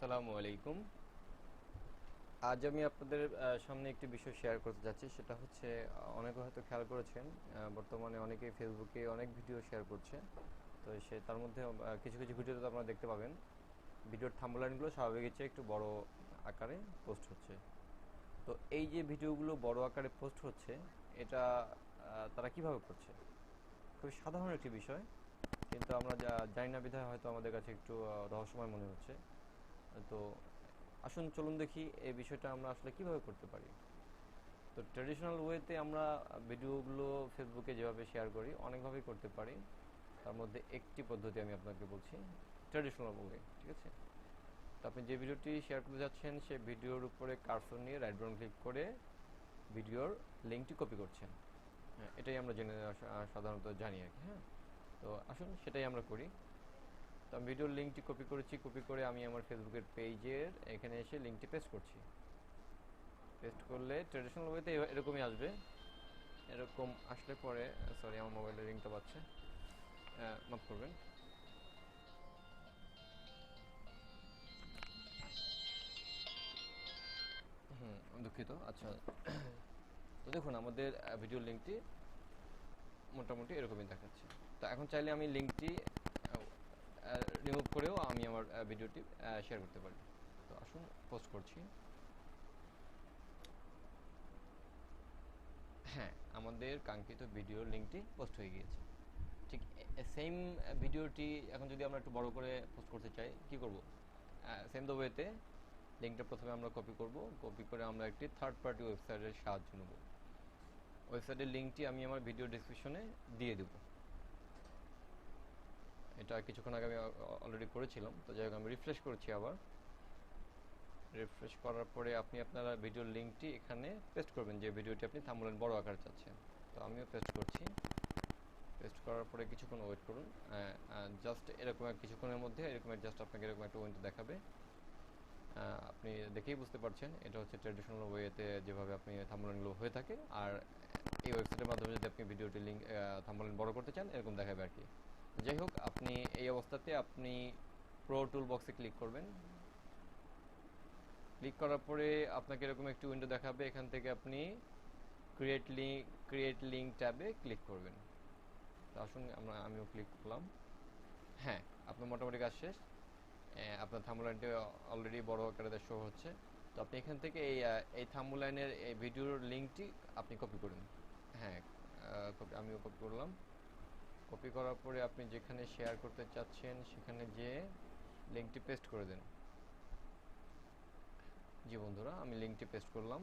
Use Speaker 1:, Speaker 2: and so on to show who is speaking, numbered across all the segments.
Speaker 1: আসসালামু আলাইকুম। আজ আমি আপনাদের সামনে একটি বিষয় শেয়ার করতে যাচ্ছি, সেটা হচ্ছে অনেকে হয়তো খেয়াল করেছেন বর্তমানে অনেকে ফেসবুকে অনেক ভিডিও শেয়ার করছে। তো সে, তার মধ্যে কিছু কিছু ভিডিওতে আপনারা দেখতে পাবেন। ভিডিওর থাম্বলাইনগুলো স্বাভাবিকের চেয়ে একটু বড় আকারে পোস্ট হচ্ছে। তো এই যে ভিডিওগুলো বড় আকারে পোস্ট হচ্ছে, এটা তারা কীভাবে করছে? খুবই সাধারণ একটি বিষয়, কিন্তু আমরা যা, জানি না বিধায় হয়তো আমাদের কাছে একটু রহস্যময় মনে হচ্ছে। তো আসুন, চলুন দেখি এই বিষয়টা আমরা আসলে কীভাবে করতে পারি। তো ট্র্যাডিশনাল ওয়েতে আমরা ভিডিওগুলো ফেসবুকে যেভাবে শেয়ার করি, অনেকভাবেই করতে পারি। তার মধ্যে একটি পদ্ধতি আমি আপনাকে বলছি ট্র্যাডিশনাল ওয়ে ঠিক আছে? তো আপনি যে ভিডিওটি শেয়ার করতে যাচ্ছেন, সেই ভিডিওর উপরে কার্সর নিয়ে রাইট বাটন ক্লিক করে ভিডিওর লিঙ্কটি কপি করছেন। হ্যাঁ এটাই আমরা জেনে সাধারণত জানি আর কি হ্যাঁ? তো আসুন, সেটাই আমরা করি। তো আমি ভিডিওর লিঙ্কটি কপি করেছি কপি করে আমি আমার ফেসবুকের পেজের এখানে এসে লিঙ্কটি পেস্ট করছি। পেস্ট করলে ট্রেডিশনাল ওয়েতে এরকমই আসবে। এরকম আসলে পরে সরি আমার মোবাইলের রিংটা পাচ্ছে। মাফ করবেন। হুম, দুঃখিত আচ্ছা। তো দেখুন, আমাদের ভিডিও লিঙ্কটি মোটামুটি এরকমই দেখাচ্ছে। তো এখন চাইলে আমি লিঙ্কটি রিমুভ করেও আমি আমার ভিডিওটি শেয়ার করতে পারি তো আসুন পোস্ট করছি। হ্যাঁ আমাদের কাঙ্ক্ষিত ভিডিওর লিঙ্কটি পোস্ট হয়ে গিয়েছে। ঠিক সেম ভিডিওটি এখন যদি আমরা একটু বড় করে পোস্ট করতে চাই, কি করব? সেম দ্য ওয়েতে লিঙ্কটা প্রথমে আমরা কপি করব। কপি করে আমরা একটি থার্ড পার্টি ওয়েবসাইটের সাহায্য নেব। ওয়েবসাইটের লিঙ্কটি আমি আমার ভিডিও ডিসক্রিপশনে দিয়ে দেব। এটা কিছুক্ষণ আগে আমি অলরেডি করেছিলাম। তো যাই হোক, আমি রিফ্রেশ করছি আবার। রিফ্রেশ করার পরে আপনি আপনার ভিডিওর লিঙ্কটি এখানে পেস্ট করবেন, যে ভিডিওটি আপনি থাম্বনেল বড় আকার চাচ্ছেন। তো আমিও পেস্ট করছি। পেস্ট করার পরে কিছুক্ষণ ওয়েট করুন। জাস্ট এরকম কিছুক্ষণের মধ্যে, এরকম জাস্ট আপনাকে এরকম একটা উইন্ডো দেখাবে। আপনি দেখেই বুঝতে পারছেন, এটা হচ্ছে ট্র্যাডিশনাল ওয়েতে যেভাবে আপনি থাম্বনেলগুলো হয়ে থাকে। আর এই ওয়েবসাইটের মাধ্যমে যদি আপনি ভিডিওটি লিঙ্ক থাম্বনেল বড় করতে চান, এরকম দেখাবে আর কি। যাই হোক অবস্থাতে আপনি প্রো টুল বক্সে ক্লিক করবেন। ক্লিক করার পরে আপনাকে এরকম একটি উইন্ডো দেখাবে, এখান থেকে আপনি ক্রিয়েট লিঙ্ক ক্রিয়েট লিঙ্ক ট্যাবে ক্লিক করবেন। তো আসুন আমরা, আমিও ক্লিক করলাম। হ্যাঁ আপনার মোটামুটি কাজ শেষ। আপনার থাম্বলাইনটি অলরেডি বড় আকারে শো হচ্ছে। তো আপনি এখান থেকে এই এই থাম্বলাইনের এই ভিডিওর লিঙ্কটি আপনি কপি করুন হ্যাঁ আমিও কপি করলাম। কপি করার পরে আপনি যেখানে শেয়ার করতে চাচ্ছেন, সেখানে যে লিঙ্কটি পেস্ট করে দেন। জি বন্ধুরা, আমি লিঙ্কটি পেস্ট করলাম।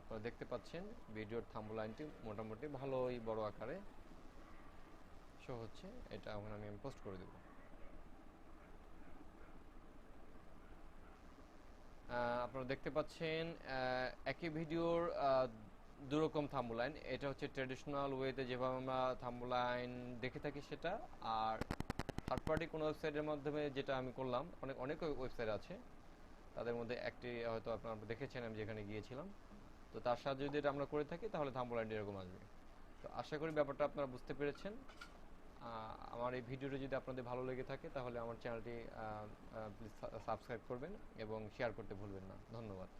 Speaker 1: আপনারা দেখতে পাচ্ছেন, ভিডিওর থাম্বলাইনটি মোটামুটি ভালোই বড় আকারে শো হচ্ছে। এটা এখন আমি পোস্ট করে দেব। আপনারা দেখতে পাচ্ছেন একই ভিডিওর দুরকম থাম্বলাইন। এটা হচ্ছে ট্রেডিশনাল ওয়েতে যেভাবে আমরা থাম্বলাইন দেখে থাকি সেটা। আর থার্ড পার্টি কোনো ওয়েবসাইটের মাধ্যমে যেটা আমি করলাম, অনেক অনেক ওয়েবসাইট আছে। তাদের মধ্যে একটি হয়তো আপনারা দেখেছেন, আমি যেখানে গিয়েছিলাম। তো তার সাহায্যে যদি এটা আমরা করে থাকি, তাহলে থাম্বলাইনটি এরকম আসবে। তো আশা করি ব্যাপারটা আপনারা বুঝতে পেরেছেন। আমার এই ভিডিওটি যদি আপনাদের ভালো লেগে থাকে, তাহলে আমার চ্যানেলটি প্লিজ সাবস্ক্রাইব করবেন এবং শেয়ার করতে ভুলবেন না। ধন্যবাদ।